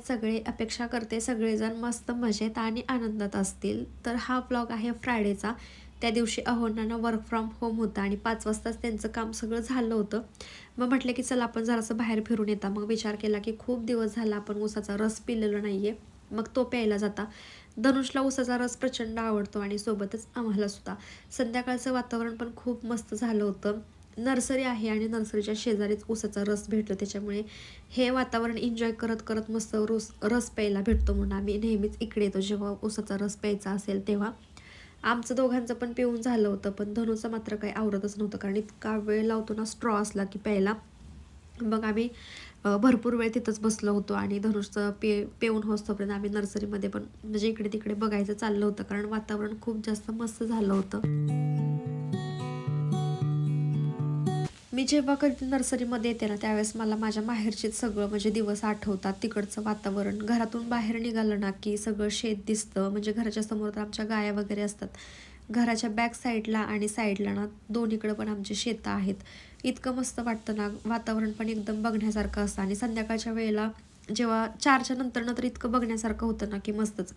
आहेत सगळे अपेक्षा करते सगळेजण मस्त मजेत आणि आनंदात असतील. तर हा ब्लॉग आहे फ्रायडेचा त्या दिवशी अहोंना वर्क फ्रॉम होम होता आणि पाच वाजताच त्यांचं काम सगळं झालं होतं. मग म्हटलं की चला आपण जरासं बाहेर फिरून येता. मग विचार केला की खूप दिवस झाला आपण ऊसाचा रस पिलेलो नाही आहे मग तो प्यायला जाता. धनुषला ऊसाचा रस प्रचंड आवडतो आणि सोबतच आम्हाला सुद्धा संध्याकाळचं वातावरण पण खूप मस्त झालं होतं. नर्सरी आहे आणि नर्सरीच्या शेजारीच ऊसाचा रस भेटतो. त्याच्यामुळे हे वातावरण एन्जॉय करत करत मस्त रस रस प्यायला भेटतो म्हणून आम्ही नेहमीच इकडे येतो. जेव्हा ऊसाचा रस प्यायचा असेल तेव्हा. आमचं दोघांचं पण पिऊन झालं होतं पण धनुचं मात्र काही आवडतच नव्हतं. कारण इतका वेळ लावतो ना स्ट्रॉ असला की प्यायला. मग आम्ही भरपूर वेळ तिथंच बसलो होतो आणि धनुषचं पे पेऊन होतोपर्यंत आम्ही नर्सरीमध्ये पण म्हणजे इकडे तिकडे बघायचं चाललं होतं. कारण वातावरण खूप जास्त मस्त झालं होतं. मी जेव्हा कधी नर्सरीमध्ये येते ना त्यावेळेस मला माझ्या माहेरचेच सगळं म्हणजे दिवस आठवतात. तिकडचं वातावरण घरातून बाहेर निघालं ना की सगळं शेत दिसतं. म्हणजे घराच्या समोर तर आमच्या गाया वगैरे असतात. घराच्या बॅक साईडला आणि साईडला ना दोन्हीकडे पण आमची शेतं आहेत. इतकं मस्त वाटतं ना वातावरण पण एकदम बघण्यासारखं असतं. आणि संध्याकाळच्या वेळेला जेव्हा चारच्या नंतर तर इतकं बघण्यासारखं होतं ना की मस्तच.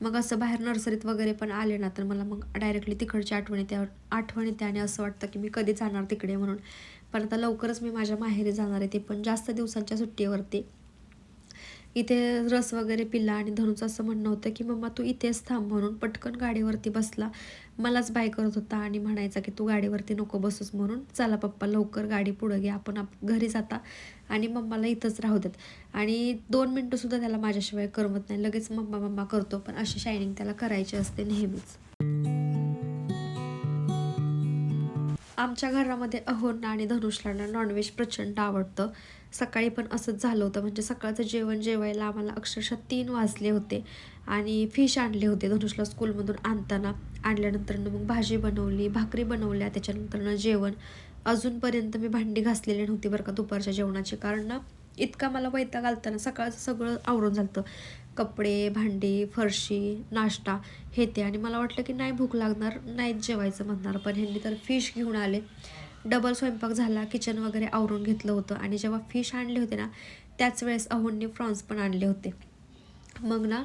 मग असं बाहेर नर्सरीत वगैरे पण आले ना तर मला मग डायरेक्टली तिकडची आठवण येते. आठवण येते आणि असं वाटतं की मी कधी जाणार तिकडे म्हणून. पण आता लवकरच मी माझ्या माहेरी जाणार आहे. ते पण जास्त दिवसांच्या सुट्टीवरती. इथे रस वगैरे पिला आणि धनुचं असं म्हणणं होतं की मम्मा तू इथेच थांब म्हणून पटकन गाडीवरती बसला. मलाच बाय करत होता आणि म्हणायचा की तू गाडीवरती नको बसूस म्हणून. चला पप्पा लवकर गाडी पुढं घे. आपण आप घरी जाता आणि मम्माला इथंच राहू देत. आणि दोन मिनटंसुद्धा त्याला माझ्याशिवाय करमत नाही. लगेच मम्मा मम्मा करतो. पण अशी शायनिंग त्याला करायची असते नेहमीच. आमच्या घरामध्ये अहोना आणि धनुषला नॉनव्हेज प्रचंड आवडतं. सकाळी पण असंच झालं होतं. म्हणजे सकाळचं जेवण जेवायला आम्हाला अक्षरशः तीन वाजले होते आणि फिश आणले होते धनुषला स्कूलमधून आणताना. आणल्यानंतर मग भाजी बनवली भाकरी बनवल्या त्याच्यानंतरनं जेवण. अजूनपर्यंत मी भांडी घासलेली नव्हती बरं का दुपारच्या जेवणाची. कारण ना इतका मला वैताग आलता ना सकाळचं सगळं आवरून झालं कपडे भांडी फरशी नाश्ता हे ते. आणि मला वाटलं की नाही भूक लागणार नाहीच जेवायचं म्हणणार. पण ह्यांनी तर फिश घेऊन आले. डबल स्वयंपाक झाला किचन वगैरे आवरून घेतलं होतं. आणि जेव्हा फिश आणले होते ना त्याच वेळेस अहोंनी फ्रॉन्स पण आणले होते. मग ना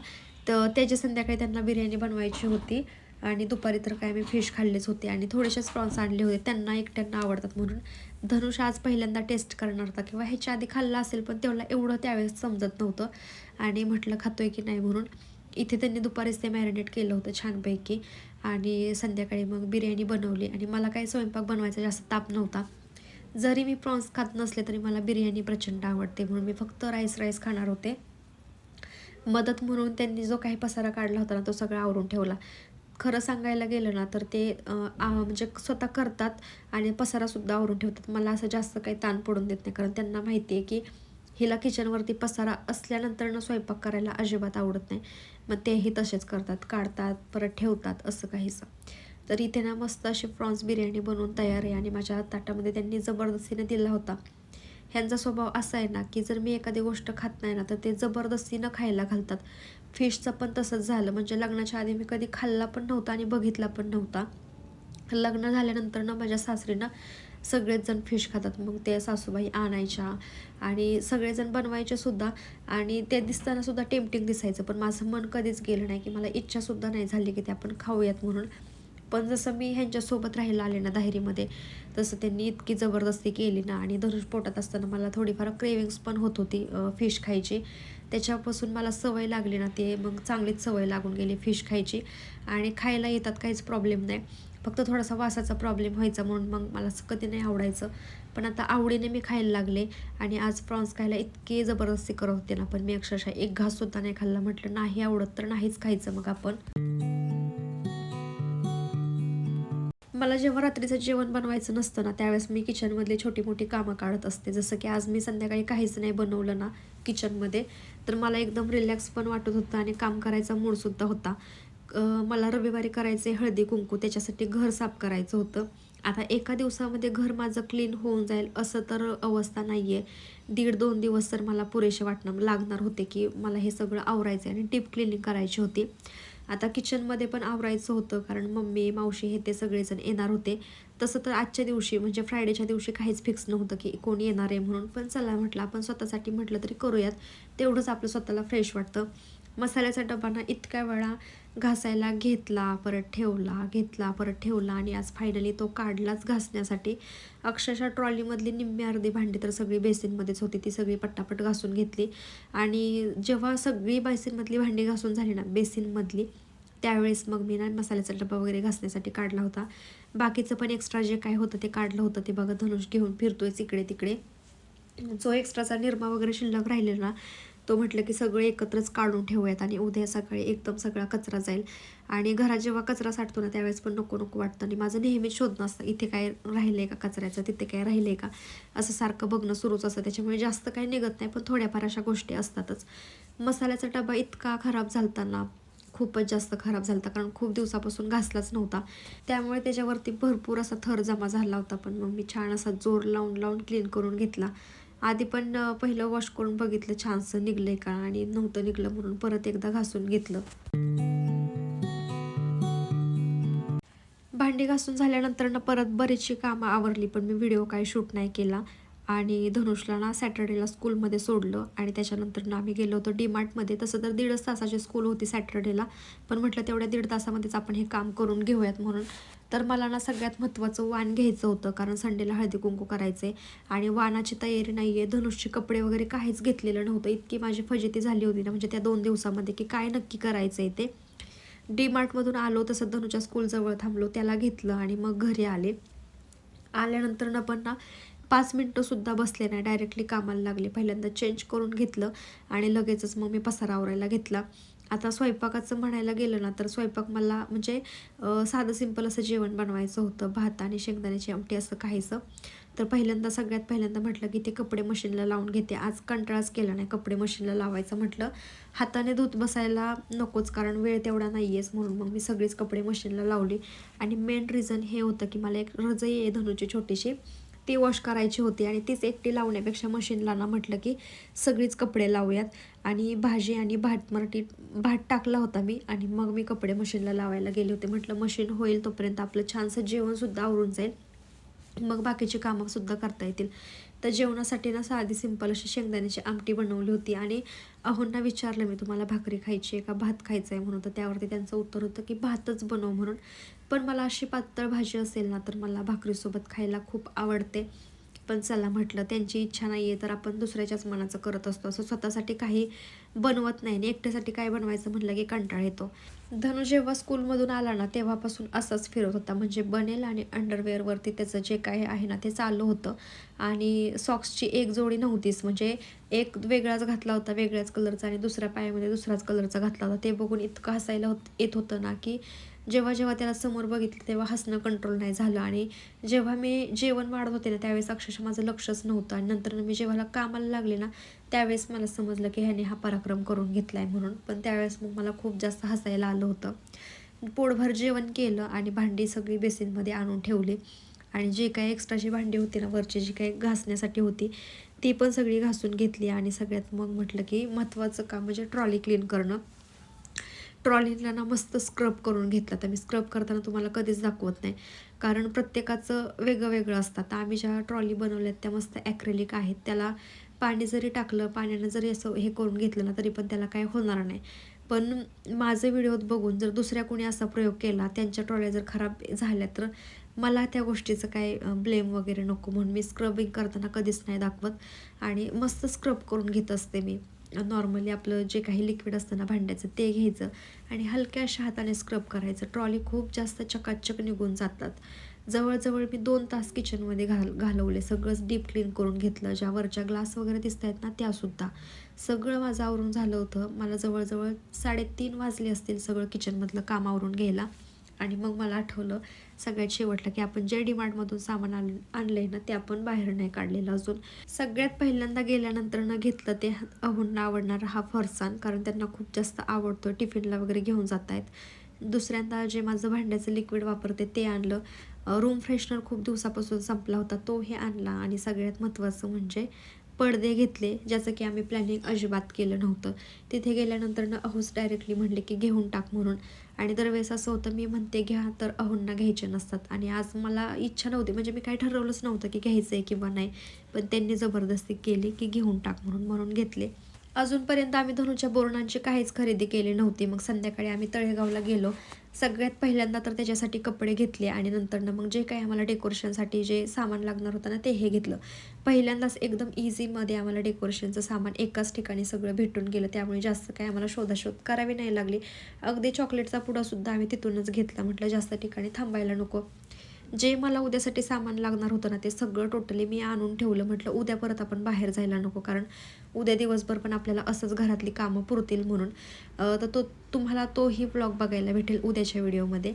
तर त्याच्या संध्याकाळी त्यांना बिर्याणी बनवायची होती आणि दुपारी तर काय मी फिश खाल्लेच होते आणि थोडेसेच प्रॉन्स आणले होते. त्यांना एकट्यांना आवडतात म्हणून. धनुष आज पहिल्यांदा टेस्ट करणार होता किंवा ह्याच्या आधी खाल्ला असेल पण तेवढा एवढं त्यावेळेस समजत नव्हतं. आणि म्हटलं खातोय की नाही? म्हणून इथे त्यांनी दुपारीच ते मॅरिनेट केलं होतं छानपैकी. आणि संध्याकाळी मग बिर्याणी बनवली. आणि मला काही स्वयंपाक बनवायचा जास्त ताप नव्हता. जरी मी प्रॉन्स खात नसले तरी मला बिर्याणी प्रचंड आवडते. म्हणून मी फक्त राईस राईस खाणार होते. मदत म्हणून त्यांनी जो काही पसारा काढला होता ना तो सगळा आवरून ठेवला. खरं सांगायला गेलं ना तर ते म्हणजे स्वतः करतात आणि पसारासुद्धा आवरून ठेवतात. मला असं जास्त काही ताण पडून देत नाही. कारण त्यांना माहिती आहे की हिला किचनवरती पसारा असल्यानंतर स्वयंपाक करायला अजिबात आवडत नाही. मग तेही तसेच करतात. काढतात परत ठेवतात असं काहीसं. तर इथे ना मस्त अशी प्रॉन्स बिर्याणी बनवून तयार आहे आणि माझ्या ताटामध्ये त्यांनी जबरदस्तीने दिला होता. ह्यांचा स्वभाव असा आहे ना की जर मी एखादी गोष्ट खात नाही ना तर ते जबरदस्तीनं खायला घालतात. फिशचं पण तसंच झालं. म्हणजे लग्नाच्या आधी मी कधी खाल्ला पण नव्हता आणि बघितला पण नव्हता. लग्न झाल्यानंतर ना माझ्या सासरीनं सगळेच जण फिश खातात. मग ते सासूबाई आणायच्या आणि सगळेजण बनवायचे सुद्धा. आणि ते दिसताना सुद्धा टेम्पटिंग दिसायचं. पण माझं मन कधीच गेलं नाही की मला इच्छासुद्धा नाही झाली की ते आपण खाऊयात म्हणून. पण जसं मी ह्यांच्यासोबत राहायला आले ना दाहिरीमध्ये तसं त्यांनी इतकी जबरदस्ती केली ना आणि धनुष पोटात असताना मला थोडीफार क्रेविंग्स पण होत होती फिश खायची. त्याच्यापासून मला सवय लागली ना ते. मग चांगलीच सवय लागून गेली फिश खायची. आणि खायला येतात काहीच प्रॉब्लेम नाही. फक्त थोडासा वासाचा प्रॉब्लेम व्हायचा म्हणून मग मला असं कधी नाही आवडायचं. पण आता आवडीने मी खायला लागले. आणि आज प्रॉन्स खायला इतके जबरदस्ती करत होते ना. पण मी अक्षरशः एक घाससुद्धा नाही खाल्ला. म्हटलं नाही आवडत तर नाहीच खायचं मग आपण. मला जेव्हा रात्रीचं जेवण बनवायचं नसतं ना त्यावेळेस मी किचनमधली छोटी मोठी कामं काढत असते. जसं की आज मी संध्याकाळी काहीच नाही बनवलं ना किचनमध्ये तर मला एकदम रिलॅक्स पण वाटत होतं आणि काम करायचा मूडसुद्धा होता. मला रविवारी करायचे हळदी कुंकू त्याच्यासाठी घर साफ करायचं होतं. आता एका दिवसामध्ये घर माझं क्लीन होऊन जाईल असं तर अवस्था नाही आहे दीड दोन दिवस तर मला पुरेसे वाटणं लागणार होते की मला हे सगळं आवरायचं आहे आणि डीप क्लिनिंग करायची होती. आता किचनमध्ये पण आवरायचं होतं कारण मम्मी मावशी हे ते सगळेजण येणार होते. तसं तर आजच्या दिवशी म्हणजे फ्रायडेच्या दिवशी काहीच फिक्स नव्हतं की कोण येणार आहे म्हणून. पण चला म्हटलं आपण स्वतःसाठी म्हटलं तरी करूयात. तेवढंच आपलं स्वतःला फ्रेश वाटतं. मसाल्याचा डबा ना इतक्या वेळा घासायला घेतला परत ठेवला घेतला परत ठेवला आणि आज फायनली तो काढलाच घासण्यासाठी. अक्षरशः ट्रॉलीमधली निम्मी अर्धी भांडी तर सगळी बेसिनमध्येच होती. ती सगळी पट्टापट घासून घेतली. आणि जेव्हा सगळी बेसिनमधली भांडी घासून झाली ना बेसिनमधली त्यावेळेस मग मी ना मसाल्याचा डबा वगैरे घासण्यासाठी काढला होता. बाकीचं पण एक्स्ट्रा जे काय होतं ते काढलं होतं. ते बघा धनुष घेऊन फिरतोयच इकडे तिकडे जो एक्स्ट्राचा निरमा वगैरे शिल्लक राहिलेला तो म्हटलं की सगळे एकत्रच काढून ठेवूयात आणि उद्या सकाळी एकदम सगळा कचरा जाईल. आणि घरात जेव्हा कचरा साठतो ना त्यावेळेस पण नको नको वाटतं. आणि माझं नेहमी शोधणं असतं इथे काय राहिलं आहे का कचऱ्याचं तिथे काय राहिलं आहे का? असं सारखं बघणं सुरूच असतं. त्याच्यामुळे जास्त काही निघत नाही पण थोड्याफार अशा गोष्टी असतातच. मसाल्याचा डबा इतका खराब झालताना खूपच जास्त खराब झाला होता कारण खूप दिवसापासून घासलाच नव्हता. त्यामुळे त्याच्यावरती भरपूर असा थर जमा झाला होता पण मग मी छान असा जोर लावून लावून क्लीन करून घेतला. आधी पण पहिलं वॉश करून बघितलं छानसं निघलंय का? आणि नव्हतं निघलं म्हणून परत एकदा घासून घेतलं. भांडी घासून झाल्यानंतर ना परत बरीचशी कामं आवरली पण मी व्हिडिओ काही शूट नाही केला. आणि धनुषला ना सॅटर्डेला स्कूलमध्ये सोडलं आणि त्याच्यानंतर ना आम्ही गेलो होतो डीमार्टमध्ये तसं तर दीडच तासाची स्कूल होती सॅटर्डेला पण म्हटलं तेवढ्या दीड तासामध्येच आपण हे काम करून घेऊयात म्हणून. तर मला ना सगळ्यात महत्त्वाचं वाण घ्यायचं होतं कारण संडेला हळदी कुंकू करायचे आणि वाणाची तयारी नाही आहे धनुषचे कपडे वगैरे काहीच घेतलेलं नव्हतं. इतकी माझी फजिती झाली होती ना म्हणजे त्या दोन दिवसामध्ये की काय नक्की करायचं आहे ते. डी मार्टमधून आलो तसं धनुच्या स्कूलजवळ थांबलो त्याला घेतलं आणि मग घरी आले. आल्यानंतर ना पण ना पाच मिनटंसुद्धा बसले नाही डायरेक्टली कामाला लागले. पहिल्यांदा चेंज करून घेतलं आणि लगेचच मग मी पसारा आवरायला घेतला. आता स्वयंपाकाचं म्हणायला गेलं ना तर स्वयंपाक मला म्हणजे साधं सिंपल असं जेवण बनवायचं होतं. भात आणि शेंगदाण्याची आमटी असं काहीचं. तर पहिल्यांदा सगळ्यात पहिल्यांदा म्हटलं की ते कपडे मशीनला लावून घेते. आज कंटाळाच केला नाही कपडे मशीनला लावायचं म्हटलं. हाताने धुत बसायला नकोच कारण वेळ तेवढा नाही आहेच म्हणून मग मी सगळीच कपडे मशीनला लावली. आणि मेन रिझन हे होतं की मला एक रजई आहे धनुची छोटीशी. ती वॉश करायची होती आणि तीच एकटी लावण्यापेक्षा मशीनला ना म्हटलं की सगळीच कपडे लावूयात. आणि भाजी आणि भात मराठी भात टाकला होता मी आणि मग मी कपडे मशीनला लावायला गेले होते. म्हटलं मशीन होईल तोपर्यंत आपलं छानसं जेवणसुद्धा आवरून जाईल. मग बाकीची कामंसुद्धा करता येतील. तर जेवणासाठी ना साधी सिंपल अशी शेंगदाण्याची आमटी बनवली होती आणि अहोंना विचारलं मी तुम्हाला भाकरी खायची आहे का? भात खायचं आहे म्हणून तर त्यावरती त्यांचं उत्तर होतं की भातच बनव म्हणून. पण मला अशी पातळ भाजी असेल ना तर मला भाकरीसोबत खायला खूप आवडते. पण चला म्हटलं त्यांची इच्छा नाही आहे तर आपण दुसऱ्याच्याच मनाचं करत असतो. असं स्वतःसाठी काही बनवत नाही आणि एकट्यासाठी काय बनवायचं म्हटलं की कंटाळ येतो. धनु जेव्हा स्कूलमधून आला ना तेव्हापासून असंच फिरत होता. म्हणजे बनेल आणि अंडरवेअरवरती त्याचं जे काय आहे ना ते चालू होतं. आणि सॉक्सची एक जोडी नव्हतीच. म्हणजे एक वेगळाच घातला होता वेगळ्याच कलरचा आणि दुसऱ्या पायामध्ये दुसराच कलरचा घातला होता. ते बघून इतकं हसायला होत येत होतं ना की जेव्हा जेव्हा त्याला समोर बघितलं तेव्हा हसणं कंट्रोल नाही झालं. आणि जेव्हा मी जेवण वाढत होते ना त्यावेळेस अक्षरशः माझं लक्षच नव्हतं. आणि नंतर मी जेव्हा कामाला लागले ना त्यावेळेस मला समजलं की ह्याने हा पराक्रम करून घेतला आहे म्हणून. पण त्यावेळेस मग मला खूप जास्त हसायला आलं होतं. पोटभर जेवण केलं आणि भांडी सगळी बेसिनमध्ये आणून ठेवली. आणि जे काही एक्स्ट्राची भांडी होती ना वरची जी काही घासण्यासाठी होती ती पण सगळी घासून घेतली. आणि सगळ्यात मग म्हटलं की महत्त्वाचं काम म्हणजे ट्रॉली क्लीन करणं. ट्रॉलीला ना मस्त स्क्रब करून घेतला तर मी. स्क्रब करताना तुम्हाला कधीच दाखवत नाही. कारण प्रत्येकाचं वेगळं वेगळं असतं. तर आम्ही ज्या ट्रॉली बनवल्यात त्या मस्त ॲक्रेलिक आहेत. त्याला पाणी जरी टाकलं पाण्यानं जरी असं हे करून घेतलं ना तरी पण त्याला काय होणार नाही. पण माझे व्हिडिओत बघून जर दुसऱ्या कोणी असा प्रयोग केला त्यांच्या ट्रॉल्या जर खराब झाल्या तर मला त्या गोष्टीचं काय ब्लेम वगैरे नको म्हणून मी स्क्रबिंग करताना कधीच नाही दाखवत. आणि मस्त स्क्रब करून घेत असते मी. नॉर्मली आपलं जे काही लिक्विड असतं ना भांड्याचं ते घ्यायचं. आणि हलक्या अशा हाताने स्क्रब करायचं. ट्रॉली खूप जास्त चकाचक निघून जातात. जवळजवळ मी दोन तास किचनमध्ये घाल घालवले. सगळंच डीप क्लीन करून घेतलं. ज्या वरच्या ग्लास वगैरे दिसत आहेत ना त्यासुद्धा सगळं माझं आवरून झालं होतं. मला जवळजवळ साडेतीन वाजले असतील सगळं किचनमधलं काम आवरून घ्यायला. आणि मग मला आठवलं सगळ्यात शेवटलं की आपण जे डिमार्टमधून सामान आण आणलं ना ते आपण बाहेर नाही काढलेलं अजून. सगळ्यात पहिल्यांदा गेल्यानंतर न घेतलं ते अहूंना आवडणारा हा फरसाण कारण त्यांना खूप जास्त आवडतो टिफिनला वगैरे घेऊन जात आहेत दुसऱ्यांदा जे माझं भांड्याचं लिक्विड वापरते ते आणलं. रूम फ्रेशनर खूप दिवसापासून संपला होता तो हे आणला. आणि सगळ्यात महत्त्वाचं म्हणजे पडदे घेतले ज्याचं की आम्ही प्लॅनिंग अजिबात केलं नव्हतं. तिथे गेल्यानंतर ना अहोच डायरेक्टली म्हणले की घेऊन टाक म्हणून. आणि दरवेळेस असं होतं मी म्हणते घ्या तर अहोंना घ्यायचे नसतात. आणि आज मला इच्छा नव्हती म्हणजे मी काही ठरवलंच नव्हतं की घ्यायचं आहे किंवा नाही. पण त्यांनी जबरदस्ती केली की घेऊन टाक म्हणून म्हणून घेतले. अजूनपर्यंत आम्ही धनुच्या बोरणांची काहीच खरेदी केली नव्हती. मग संध्याकाळी आम्ही तळेगावला गेलो. सगळ्यात पहिल्यांदा तर त्याच्यासाठी कपडे घेतले आणि नंतरनं मग जे काही आम्हाला डेकोरेशनसाठी जे सामान लागणार होतं ना ते हे घेतलं. पहिल्यांदाच एकदम इझीमध्ये आम्हाला डेकोरेशनचं सामान एकाच ठिकाणी सगळं भेटून गेलं. त्यामुळे जास्त काही आम्हाला शोधाशोध करावी नाही लागली. अगदी चॉकलेटचा पुडासुद्धा आम्ही तिथूनच घेतला. म्हटलं जास्त ठिकाणी थांबायला नको. जे मला उद्यासाठी सामान लागणार होतं ना ते सगळं टोटली मी आणून ठेवलं. म्हटलं उद्या परत आपण बाहेर जायला नको कारण उद्या दिवसभर पण आपल्याला असंच घरातली कामं पुरतील म्हणून. तर तो तुम्हाला तोही ब्लॉग बघायला भेटेल उद्याच्या व्हिडिओमध्ये.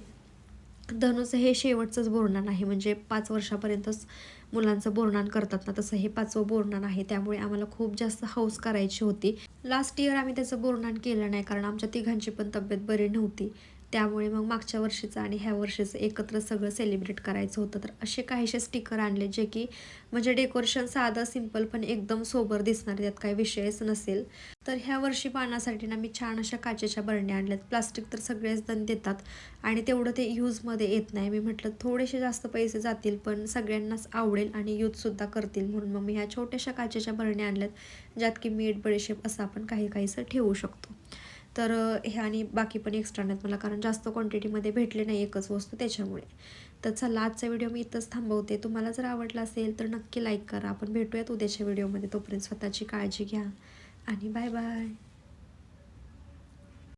धनुचं हे शेवटचंच बोरणान आहे म्हणजे पाच वर्षापर्यंतच मुलांचं बोरणान करतात ना तसं हे पाचवं बोरणान आहे. त्यामुळे आम्हाला खूप जास्त हौस करायची होती. लास्ट इयर आम्ही त्याचं बोरणान केलं नाही कारण आमच्या तिघांची पण तब्येत बरी नव्हती. त्यामुळे मग मागच्या वर्षीचं आणि ह्या वर्षीचं एकत्र सगळं सेलिब्रेट करायचं होतं. तर असे काहीसे स्टिकर आणले जे की म्हणजे डेकोरेशन साधं सिंपल पण एकदम सोबर दिसणार त्यात काही विषयच नसेल. तर ह्या वर्षी पाण्यासाठी ना मी छान अशा काचेच्या बरण्या आणल्यात. प्लास्टिक तर सगळेच जण देतात आणि तेवढं ते यूजमध्ये येत नाही. मी म्हटलं थोडेसे जास्त पैसे जातील पण सगळ्यांनाच आवडेल आणि यूजसुद्धा करतील. म्हणून मग मी ह्या छोट्याशा काचेच्या बरण्या आणल्यात ज्यात की मीठ बडीशेप असं आपण काही काहीसं ठेवू शकतो. तर हे आणि बाकी पण एक्स्ट्रा नाहीत मला कारण जास्त क्वांटिटीमध्ये भेटले नाही एकच वस्तू त्याच्यामुळे. तर चला आजचा व्हिडिओ मी इथंच थांबवते. तुम्हाला जर आवडला असेल तर नक्की लाईक करा. आपण भेटूयात उद्याच्या व्हिडिओमध्ये तोपर्यंत स्वतःची काळजी घ्या. आणि बाय बाय